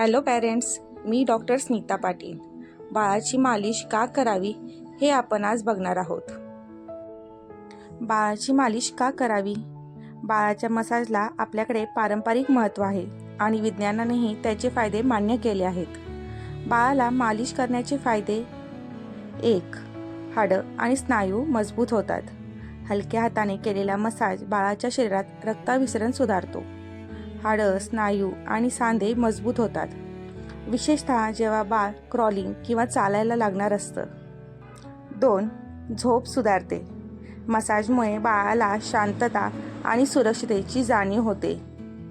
Hello parents मी doctor Smita Patil. बाळाची मालिश का करावी हे आपण आज बघणार आहोत. बाळाची मालिश का करावी? बाळाच्या मसाजला आपल्याकडे पारंपरिक महत्त्व आहे आणि विज्ञानानेही त्याचे फायदे मान्य केले आहेत. बाळाला मालिश करण्याचे फायदे? एक हाडं आणि स्नायू मजबूत होतात. हलक्या हाताने केलेला मसाज बाळाच्या शरीरात रक्ताभिसरण सुधारतो. हाडं स्नायू आणि सांधे मजबूत होतात. विशेषतः जेव्हा बाळ क्रॉलिंग किंवा चालायला लागणार असतं. दोन झोप सुधारते. मसाजमुळे बाळाला शांतता आणि सुरक्षितेची जाणीव होते.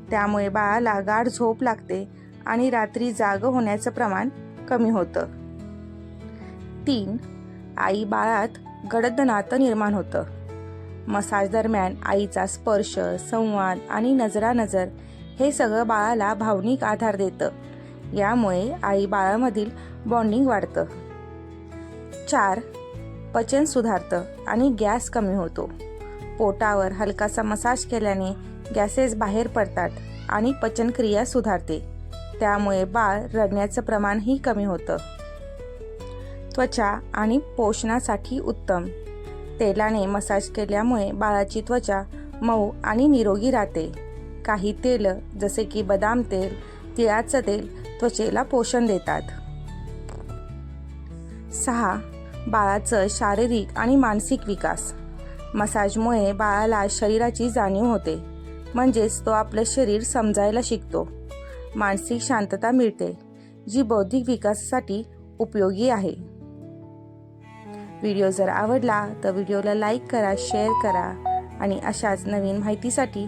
त्यामुळे बाळाला गाढ झोप लागते आणि रात्री जाग होण्याचं प्रमाण कमी होतं. तीन आई बाळात गडद नातं निर्माण होतं. मसाज दरम्यान आईचा स्पर्श संवाद आणि नजरानजर हे सगळं बाळाला भावनिक आधार देतं. यामुळे आई बाळामधील बॉन्डिंग वाढतं. चार पचन सुधारतं आणि गॅस कमी होतो. पोटावर हलकासा मसाज केल्याने गॅसेस बाहेर पडतात आणि पचनक्रिया सुधारते. त्यामुळे बाळ रडण्याचं प्रमाणही कमी होतं. त्वचा आणि पोषणासाठी उत्तम. तेलाने मसाज केल्यामुळे बाळाची त्वचा मऊ आणि निरोगी राहते. काही तेल जसे की बदाम तेल तिळाचं तेल त्वचेला पोषण देतात. सहा. बाळाचं शारीरिक आणि मानसिक विकास. मसाजमुळे बाळाला शरीराची जाणीव होते म्हणजेच तो आपलं शरीर समजायला शिकतो. मानसिक शांतता मिळते जी बौद्धिक विकासासाठी उपयोगी आहे. व्हिडिओ जर आवडला तर व्हिडिओला लाईक करा शेअर करा आणि अशाच नवीन माहितीसाठी